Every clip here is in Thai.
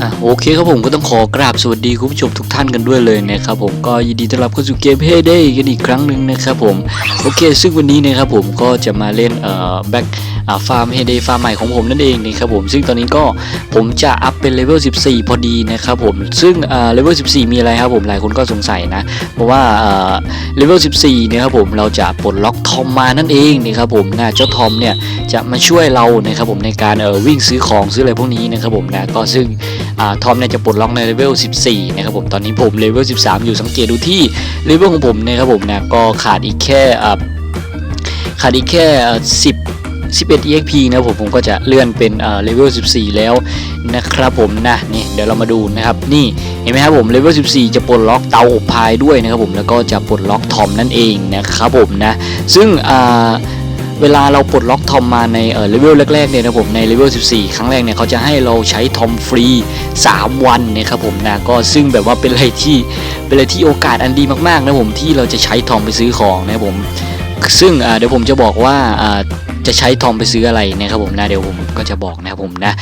อะโอเคครับผมก็ต้องขอกราบสวัสดีคุณผู้ชมทุกท่านกันด้วยเลยนะครับผมก็ยินดีต้อนรับเข้าสู่เกมเฮเดกันอีกครั้งหนึ่งนะครับผมโอเค ซึ่งวันนี้นะครับผมก็จะมาเล่นเอ่อแบ็ค ฟาร์มเฮเดฟาร์มใหม่ของผมนั่นเองนะครับผมซึ่งตอนนี้ก็ผมจะอัพเป็นเลเวล 14 พอดีนะครับผมซึ่งเลเวล 14 มีอะไรครับผมหลายคนก็สงสัยนะเพราะว่าเลเวล 14 เนี่ยครับผมเราจะปลดล็อกทอมมานั่นเองนะครับผมนะเจ้าทอมเนี่ยจะมาช่วยเรานะครับผมในการเออวิ่งซื้อของซื้ออะไรพวกนี้นะครับผมนะก็ซึ่งอทอมเนี่ยจะปลดล็อกในเลเวล 14 นะครับผมตอนนี้ผมเลเวล 13 อยู่สังเกตดูที่เลเวลของผมนะครับผมนะก็ขาดอีกแค่ขาดอีกแค่ 10 11 EXP นะผมผมก็จะเลื่อนเป็นเลเวล 14 แล้วนะครับผมนะนี่เดี๋ยวเรามาดูนะครับนี่เห็นไหมครับผมเลเวล 14 จะปลดล็อกเตาอบพายด้วยนะครับผมแล้วก็จะปลดล็อกทอมนั่นเองนะครับผมนะซึ่งเวลาเราปลดล็อกทอมมาในเลเวลแรกๆเนี่ยนะผมในเลเวล 14 ครั้งแรกเนี่ยเขาจะให้เราใช้ทอมฟรี 3 วันนะครับผมนะก็ซึ่งแบบว่าเป็นอะไรที่เป็นอะไรที่โอกาสอันดีมากๆนะผมที่เราจะใช้ทอมไปซื้อของนะผมซึ่งเดี๋ยวผมจะบอกว่า จะใช้ทอมไปซื้ออะไรนะครับผมนะเดี๋ยวผมก็จะบอกนะครับผมนะ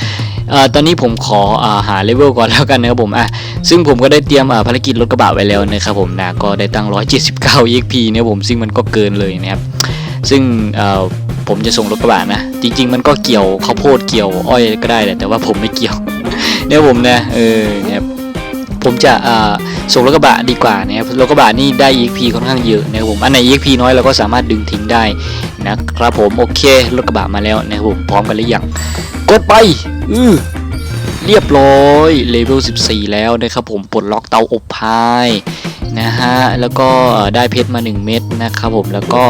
อตอนนี้ผมขออาหาเลเวลก่อนแล้วกันนะครับผมอะซึ่งผมก็ได้เตรียมภารกิจรถกระบะไว้แล้วนะครับผมนะก็ได้ตั้ง 179 EXP เนี่ยผมซึ่งมันก็เกินเลยนะครับซึ่งผมจะส่งรถกระบะนะ จริง ๆ มันก็เกี่ยวข้าวโพดเกี่ยวอ้อยก็ได้แหละแต่ว่าผมไม่เกี่ยวเนี่ยผมนะเออเนี่ยผมจะส่งรถกระบะดีกว่านะครับรถกระบะนี่ได้ EXP ค่อนข้างเยอะนะครับผมอันไหน EXP น้อยเราก็สามารถดึงทิ้งได้ นะครับผมโอเครถกระบะมาแล้วนะครับผมพร้อมกันหรือยังกดไปอือ เรียบร้อยเลเวล 14 แล้วนะครับผมปลดล็อกเตาอบพายนะฮะแล้วก็ได้เพชรมา 1 เม็ดนะครับผมแล้วก็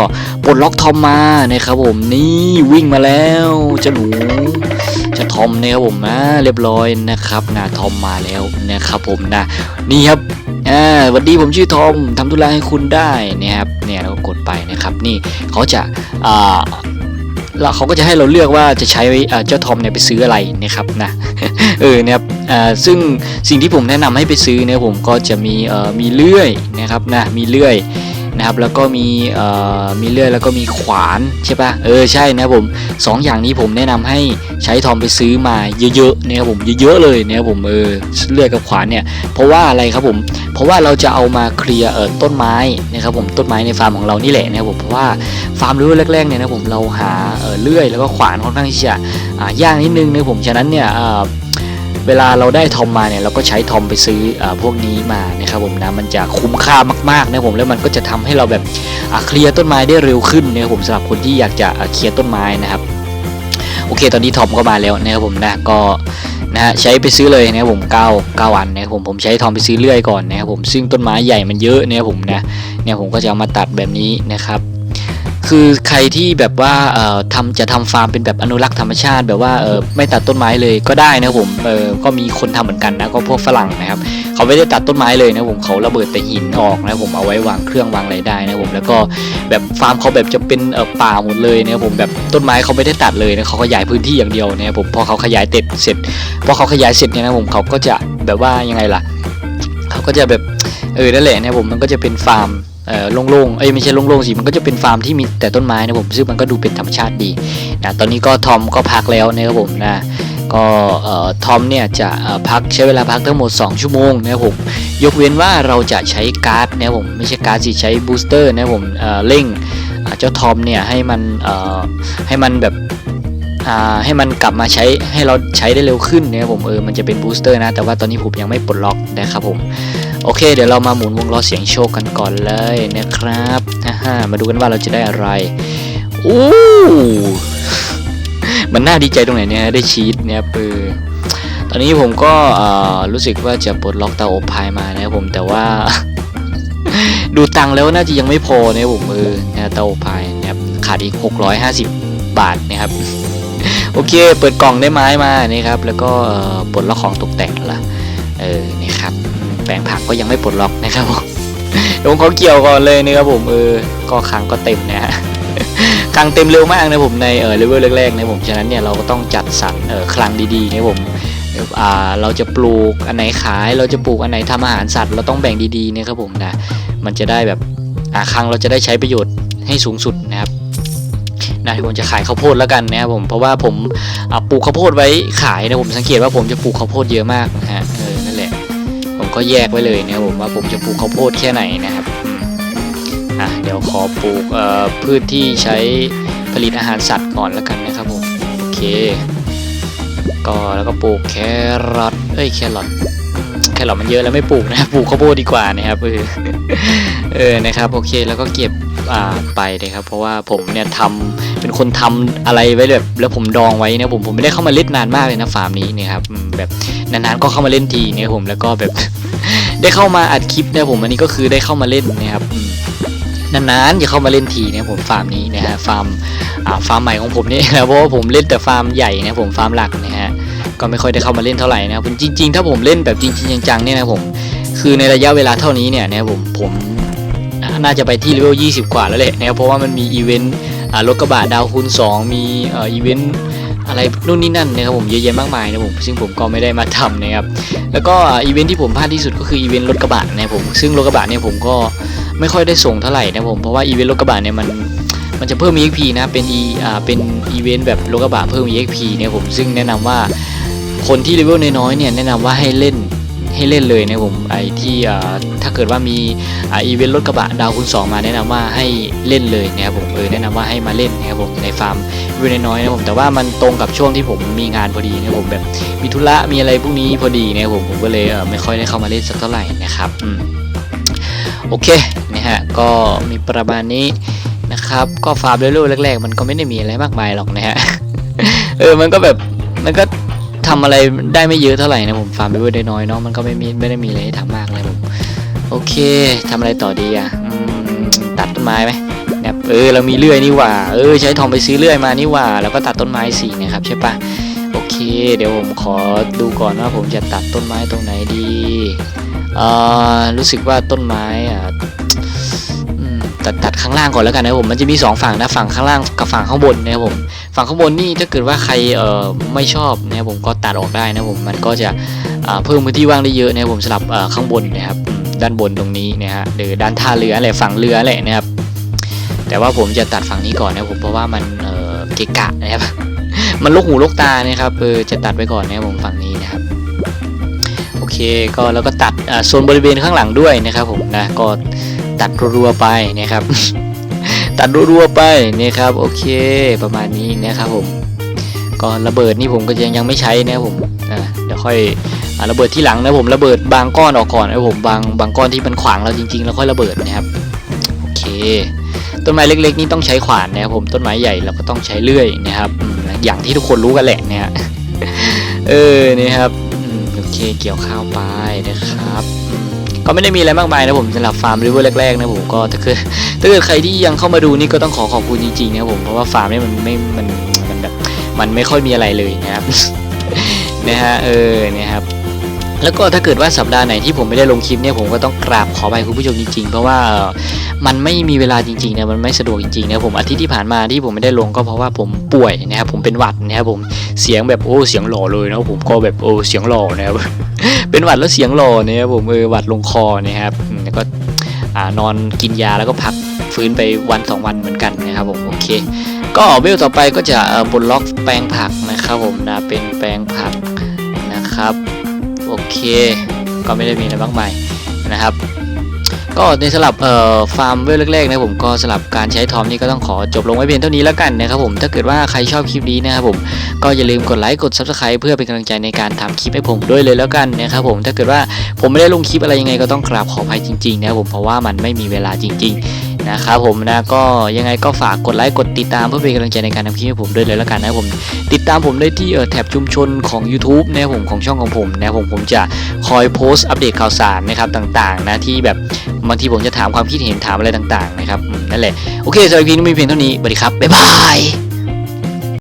ปลดล็อกทอมมานะครับผมนี่วิ่งมาแล้วจะหนูจะทอมนะครับผมนะเรียบร้อยนะครับนะทอมมาแล้วนะครับผมนะนี่ครับอ่าสวัสดีผมชื่อทอมทำธุระให้คุณได้นะครับเนี่ยเราก็กดไปนะครับนี่เขาจะอ่า แล้วเขาก็จะให้เราเลือกว่าจะใช้เจ้าทอมเนี่ยไปซื้ออะไรนะครับนะเออนะครับอ่าซึ่งสิ่งที่ผมแนะนำให้ไปซื้อเนี่ยผมก็จะมีมีเลื่อยนะครับนะมีเลื่อย นะครับแล้วก็มีเอ่อมีเลื่อยแล้วก็มีขวานใช่ปะเออใช่นะครับผมสองอย่างนี้ผมแนะนำให้ใช้ทอมไปซื้อมาเยอะๆนะครับผมเยอะๆเลยนะครับผมเออเลื่อยกับขวานเนี่ยเพราะว่าอะไรครับผมเพราะว่าเราจะเอามาเคลียร์เอ่อต้นไม้นะครับผมต้นไม้ในฟาร์มของเรานี่แหละนะครับผมเพราะว่าฟาร์มรื่อแรกๆเนี่ยนะผมเราหาเอ่อเลื่อยแล้วก็ขวานค่อนข้างที่จะอ่ายากนิดนึงนะผมฉะนั้นเนี่ยเอ่อ เวลาเราได้ทอมมาเนี่ยเราก็ใช้ทอมไปซื้ออพวกนี้มานะครับผมนะมันจะคุ้มค่ามากๆนะผมแล้วมันก็จะทำให้เราแบบเคลียร์ต้นไม้ได้เร็วขึ้นนะครับผมสำหรับคนที่อยากจะเคลียร์ต้นไม้นะครับโอเคตอนนี้ทอมก็มาแล้วนะครับผมนะก็นะฮะใช้ไปซื้อเลยนะครับผม9 9วันนะครับผมผมใช้ทอมไปซื้อเลื่อยก่อนนะครับผมซึ่งต้นไม้ใหญ่มันเยอะนะครับผมนะเนี่ยผมก็จะเอามาตัดแบบนี้นะครับ คือใครที่แบบว่าเอ่อทำจะทำฟาร์มเป็นแบบอนุรักษ์ธรรมชาติ แบบว่าเออไม่ตัดต้นไม้เลยก็ได้นะผมเออก็มีคนทำเหมือนกันนะก็พวกฝรั่งนะครับเขาไม่ได้ตัดต้นไม้เลยนะผมเขาระเบิดแต่หินออกนะผมเอาไว้วางเครื่องวางอะไรได้นะผมแล้วก็แบบฟาร์มเขาแบบจะเป็นเออป่าหมดเลยนะผมแบบต้นไม้เขาไม่ได้ตัดเลยนะเขาขยายพื้นที่อย่างเดียวนะผมพอเขาขยายเต็ดเสร็จพอเขาขยายเสร็จเนี่ยนะผมเขาก็จะแบบว่ายังไงล่ะ เขาก็จะแบบเออนั่นแหละนะผมมันก็จะเป็นฟาร์ม โล่งๆเอ้ยไม่ใช่โล่งๆสิมันก็จะเป็นฟาร์มที่มีแต่ต้นไม้นะผมซึ่งมันก็ดูเป็นธรรมชาติดีนะตอนนี้ก็ทอมก็พักแล้วนะครับผมนะก็ทอมเนี่ยจะพักใช้เวลาพักทั้งหมด 2 ชั่วโมงนะครับผมยกเว้นว่าเราจะใช้การ์ดนะครับผมไม่ใช่การ์ดสิใช้บูสเตอร์นะครับผมเเร่งเจ้าทอมเนี่ยให้มันให้มันแบบให้มันกลับมาใช้ให้เราใช้ได้เร็วขึ้นนะครับผมเออมันจะเป็นบูสเตอร์นะแต่ว่าตอนนี้ผมยังไม่ปลดล็อกนะครับผม โอเค เดี๋ยวเรามาหมุนวงล้อเสียงโชคกันก่อนเลยนะครับฮ่ามาดูกันว่าเราจะได้อะไรอู้มันน่าดีใจตรงไหนเนี่ยได้ชีตเนี่ยเออตอนนี้ผมก็รู้สึกว่าจะปลดล็อกเตาอบพายมานะครับผมแต่ว่า ดูตังแล้วน่าจะยังไม่พอนะครับผมเออนะเตาอบพายนะครับขาดอีก 650 บาทนะครับโอเค เปิดกล่องได้ไม้มานะครับ แล้วก็ปลดล็อกของตกแต่งละเออนี่ครับ แปลงผักก็ยังไม่ปลดล็อกนะครับผมเดี๋ยวผมขอเกี่ยวก่อนเลยนะครับผมเออก็ครั้งก็เต็มนะฮะครั้งเต็มเร็วมากนะผมในเออเลเวลแรกๆนะผมฉะนั้นเนี่ยเราก็ต้องจัดสรรเออคลังดีๆนะผมเอ่าเราจะปลูกอันไหนขาย เราจะปลูกอันไหนทำอาหารสัตว์เราต้องแบ่งดีๆนะครับผมนะมันจะได้แบบอ่าคลังเราจะได้ใช้ประโยชน์ให้สูงสุดนะครับนะผมจะขายข้าวโพดแล้วกันนะครับผมเพราะว่าผมอ่าปลูกข้าวโพดไว้ขายนะผมสังเกตว่าผมจะปลูกข้าวโพดเยอะมากนะฮะเออนั่นแหละ ผมก็แยกไว้เลยนะครับผมว่าผมจะปลูกข้าวโพดแค่ไหนนะครับอะเดี๋ยวขอปลูกพืชที่ใช้ผลิตอาหารสัตว์ก่อนแล้วกันนะครับผมโอเค ก็แล้วก็ปลูกแครอทเอ้ยแครอทอืมแครอทมันเยอะแล้วไม่ปลูกนะปลูกข้าวโพดดีกว่านะครับเออเออนะครับโอเคแล้วก็เก็บอ่าไปนะครับ เพราะว่าผมเนี่ยทำ เป็นคนทำอะไรไว้แบบแล้วผมดองไว้นะผมผมไม่ได้เข้ามาเล่นนานมากเลยนะฟาร์มนี้เนะครับแบบนานๆก็เข้ามาเล่นทีเนี่ยผมแล้วก็แบบ ได้เข้ามาอัดคลิปเนี่ยผมอันนี้ก็คือได้เข้ามาเล่นนะครับนานๆจะเข้ามาเล่นทีเนี่ยผมฟาร์มนี้นะฮะฟาร์มฟาร์มใหม่ของผมนี่นะเพราะว่าผมเล่นแต่ฟาร์มใหญ่นะผมฟาร์มหลักนะฮะก็ไม่ค่อยได้เข้ามาเล่นเท่าไหร่นะครับผมจริง ๆ ถ้าผมเล่นแบบจริง ๆ จังๆเนี่ยนะผมคือในระยะเวลาเท่านี้เนี่ยนะผมผมน่าจะไปที่เลเวล 20 กว่าแล้วแหละนะครับเพราะว่ามันมีอีเวนต์ รถกระบะดาวคูณ2 มีอ,อีเวนต์อะไรนู่นนี่นั่นนะครับผมเยอะแยะมากมายนะผมซึ่งผมก็ไม่ได้มาทำนะครับแล้วก็อีเวนต์ที่ผมพลาดที่สุดก็คืออีเวนต์รถกระบะนะผมซึ่งรถกระบะเนี่ยผมก็ไม่ค่อยได้ส่งเท่าไหร่นะผมเพราะว่าอีเวนต์รถกระบะเนี่ยมันมันจะเพิ่ม EXP นะเป็นอีอ่าเป็นอีเวนต์แบบรถกระบะเพิ่ม EXP เนี่ยผมซึ่งแนะนำว่าคนที่เลเวลน้อยๆเนี่ยแนะนำว่าให้เล่น ให้เล่นเลยนะผมไอที่ถ้าเกิดว่ามีอีเวนต์รถกระบะดาวคูณ2 มาแนะนำว่าให้เล่นเลยนะครับผมเออแนะนำว่าให้มาเล่นนะครับผมในฟาร์มวิวน้อยๆนะผมแต่ว่ามันตรงกับช่วงที่ผมมีงานพอดีนะผมแบบมีธุระมีอะไรพวกนี้พอดีนะครับผมผมก็เลยไม่ค่อยได้เข้ามาเล่นสักเท่าไหร่นะครับโอเคนะฮะก็มีประมาณนี้นะครับ ก็ฟาร์มเรื่อยๆแรกๆ มันก็ไม่ได้มีอะไรมากมายหรอกนะฮะเออมันก็แบบมันก็ ทำอะไรได้ไม่เยอะเท่าไหร่นะผมฟาร์มไปเรื่อยๆน้อยเนาะมันก็ไม่มีไม่ได้มีอะไรให้ทำมากเลยผมโอเคทำอะไรต่อดีอะตัดต้นไม้ไหมเนี่ยเออเรามีเลื่อยนี่หว่า เออใช้ทองไปซื้อเลื่อยมานี่หว่า แล้วก็ตัดต้นไม้สี่นะครับใช่ปะโอเค เดี๋ยวผมขอดูก่อนว่าผมจะตัดต้นไม้ตรงไหนดีเอ่อรู้สึกว่าต้นไม้อะตัดตัดข้างล่างก่อนแล้วกันนะผมมันจะมีสองฝั่งนะฝั่งข้างล่างกับฝั่งข้างบนนะครับผม ฝั่งข้างบนนี่ถ้าเกิดว่าใครเอ่อไม่ชอบนะครับผมก็ตัดออกได้นะผมมันก็จะเพิ่มพื้นที่ว่างได้เยอะนะครับผมสำหรับข้างบนนะครับด้านบนตรงนี้นะฮะหรือด้านท่าเรืออะไรฝั่งเรืออะไรนะครับ แต่ว่าผมจะตัดฝั่งนี้ก่อนนะผมเพราะว่ามันเเกะกะนะครับ มันลกหูลกตานะครับเออจะตัดไว้ก่อนนะครับผมฝั่งนี้นะครับโอเคก็แล้วก็ตัดโซนบริเวณข้างหลังด้วยนะครับผมนะก็ตัดรัวๆไปนะครับ ตัดรัวๆไปนะครับโอเคประมาณนี้นะครับผมก็ระเบิดนี่ผมก็ยังยังไม่ใช้นะครับผมเดี๋ยวค่อยอระเบิดที่หลังนะผมระเบิดบางก้อนออกก่อนนะผมบางบางก้อนที่มันขวางเราจริงๆ แล้วค่อยระเบิดนะครับโอเค ต้นไม้เล็กๆ นี่ต้องใช้ขวานนะครับผมต้นไม้ใหญ่เราก็ต้องใช้เลื่อยนะครับอย่างที่ทุกคนรู้กันแหละเนี่ยเออนี่ครับโอเคเกี่ยวข้าวไปนะครับอื ก็ไม่ได้มีอะไรมากมายนะผมสำหรับฟาร์มริเวอร์แรกๆนะผมก็ถ้าเกิดถ้าเกิดใครที่ยังเข้ามาดูนี่ก็ต้องขอขอบคุณจริงๆนะผมเพราะว่าฟาร์มเนี่ยมันไม่มันมันแบบมันไม่ค่อยมีอะไรเลยนะครับนะฮะเออเนี่ยครับ แล้วก็ถ้าเกิดว่าสัปดาห์ไหนที่ผมไม่ได้ลงคลิปเนี่ยผมก็ต้องกราบขอไปคุณผู้ชมจริงๆ เพราะว่ามันไม่มีเวลาจริงๆนะมันไม่สะดวกจริงๆนะผมอาทิตย์ที่ผ่านมาที่ผมไม่ได้ลงก็เพราะว่าผมป่วยนะครับผมเป็นหวัดนะครับผมเสียงแบบโอ้เสียงหล่อเลยนะผมก็แบบโอ้เสียงหล่อนะครับเป็นหวัดแล้วเสียงหล่อนะครับผมเออหวัดลงคอนะครับแล้วก็อ่านอนกินยาแล้วก็พักฟื้นไปวันสองวันเหมือนกันนะครับผมโอเค ก็เวลต่อไปก็จะบนล็อกแปลงผักนะครับผมนะเป็นแปลงผักนะครับ โอเค ก็ไม่ได้มีอะไรมากมายนะครับ ก็ในสลับเอ่อฟาร์มเวลแรกๆนะผมก็สลับการใช้ทอมนี่ก็ต้องขอจบลงไว้เพียงเท่านี้แล้วกันนะครับผมถ้าเกิดว่าใครชอบคลิปนี้นะครับผมก็อย่าลืมกดไลค์กด subscribe เพื่อเป็นกำลังใจในการทำคลิปให้ผมด้วยเลยแล้วกันนะครับผมถ้าเกิดว่าผมไม่ได้ลงคลิปอะไรยังไงก็ต้องกราบขออภัยจริงๆนะครับผมเพราะว่ามันไม่มีเวลาจริง ๆ นะครับผมนะก็ยังไงก็ฝากกดไลค์กดติดตามเพื่อเป็นกำลังใจในการทำคลิปให้ผมด้วยเลยแล้วกันนะผมติดตามผมได้ที่แถบชุมชนของ YouTube นะผมของช่องของผมนะผมผมจะคอยโพสต์อัปเดตข่าวสารนะครับต่างๆนะที่แบบบางทีผมจะถามความคิดเห็นถามอะไรต่างๆนะครับนั่นแหละโอเคสำหรับคลิปนี้มีเพียงเท่านี้สวัสดีครับบ๊ายบาย